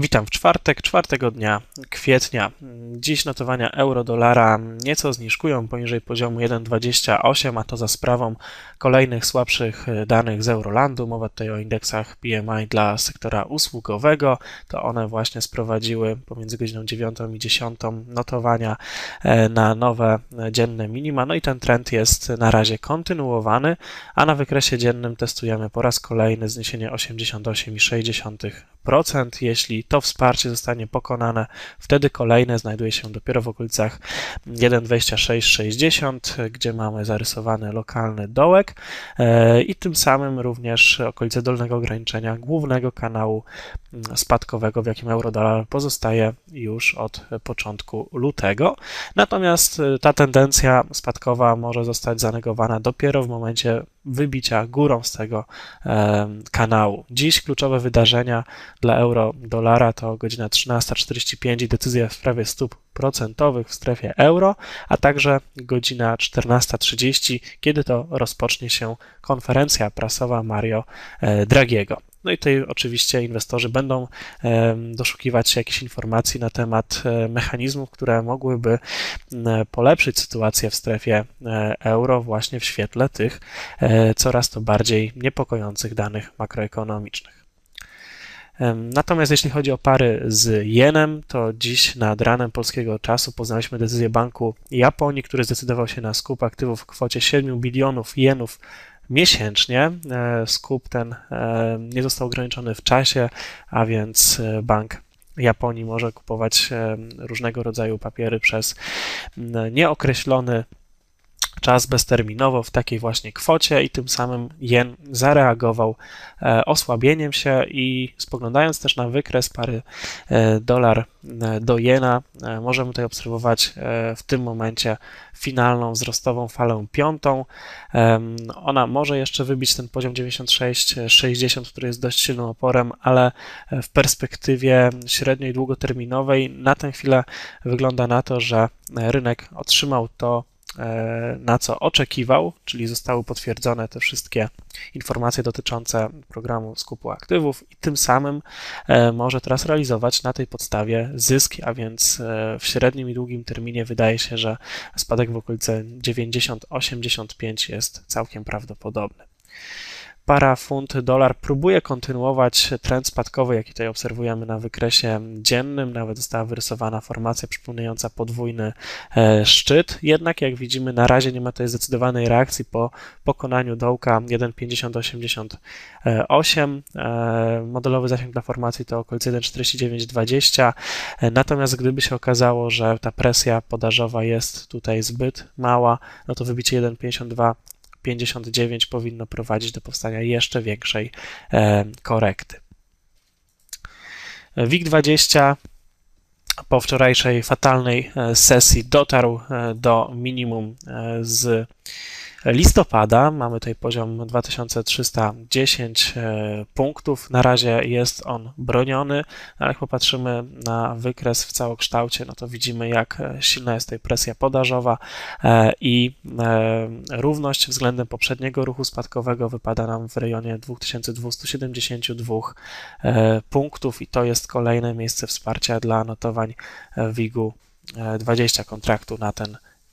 Witam w czwartek, czwartego dnia kwietnia. Dziś notowania euro-dolara nieco zniżkują poniżej poziomu 1,28, a to za sprawą kolejnych słabszych danych z Eurolandu. Mowa tutaj o indeksach PMI dla sektora usługowego. To one właśnie sprowadziły pomiędzy godziną 9 i 10 notowania e, na nowe dzienne minima. No i ten trend jest na razie kontynuowany, a na wykresie dziennym testujemy po raz kolejny zniesienie 88,6%. Jeśli to wsparcie zostanie pokonane, wtedy kolejne znajduje się dopiero w okolicach 1,2660, gdzie mamy zarysowany lokalny dołek e, i tym samym również okolice dolnego ograniczenia głównego kanału mm, spadkowego, w jakim euro-dolar pozostaje już od początku lutego. Natomiast e, ta tendencja spadkowa może zostać zanegowana dopiero w momencie wybicia górą z tego kanału. Dziś kluczowe wydarzenia dla euro-dolara to godzina 13.45 i decyzja w sprawie stóp procentowych w strefie euro, a także godzina 14.30, kiedy to rozpocznie się konferencja prasowa Mario e, Dragiego. No i tutaj oczywiście inwestorzy będą doszukiwać się jakichś informacji na temat e, mechanizmów, które mogłyby polepszyć sytuację w strefie e, euro właśnie w świetle tych coraz to bardziej niepokojących danych makroekonomicznych. Natomiast jeśli chodzi o pary z jenem, to dziś nad ranem polskiego czasu poznaliśmy decyzję Banku Japonii, który zdecydował się na skup aktywów w kwocie 7 bilionów jenów miesięcznie. E, skup ten e, nie został ograniczony w czasie, a więc e, bank Japonii może kupować różnego rodzaju papiery przez nieokreślony czas bezterminowo w takiej właśnie kwocie i tym samym jen zareagował e, osłabieniem się i spoglądając też na wykres pary e, dolar e, do jena, możemy tutaj obserwować w tym momencie finalną wzrostową falę piątą. Ona może jeszcze wybić ten poziom 96-60, który jest dość silnym oporem, ale w perspektywie średnio i długoterminowej na tę chwilę wygląda na to, że rynek otrzymał to, na co oczekiwał, czyli zostały potwierdzone te wszystkie informacje dotyczące programu skupu aktywów i tym samym e, może teraz realizować na tej podstawie zyski, a więc e, w średnim i długim terminie wydaje się, że spadek w okolice 90-85 jest całkiem prawdopodobny para funt dolar próbuje kontynuować trend spadkowy, jaki tutaj obserwujemy na wykresie dziennym. Nawet została wyrysowana formacja przypominająca podwójny e, szczyt. Jednak jak widzimy, na razie nie ma tutaj zdecydowanej reakcji po pokonaniu dołka 1,5088. E, modelowy zasięg dla formacji to okolice 1,4920. E, natomiast gdyby się okazało, że ta presja podażowa jest tutaj zbyt mała, no to wybicie 1,52 59 powinno prowadzić do powstania jeszcze większej e, korekty. WIG20 po wczorajszej fatalnej e, sesji dotarł e, do minimum z listopada. Mamy tutaj poziom 2310 e, punktów. Na razie jest on broniony, ale jak popatrzymy na wykres w całokształcie, no to widzimy, jak silna jest tutaj presja podażowa e, i e, równość względem poprzedniego ruchu spadkowego wypada nam w rejonie 2272 punktów i to jest kolejne miejsce wsparcia dla notowań WIG-u 20 kontraktu na ten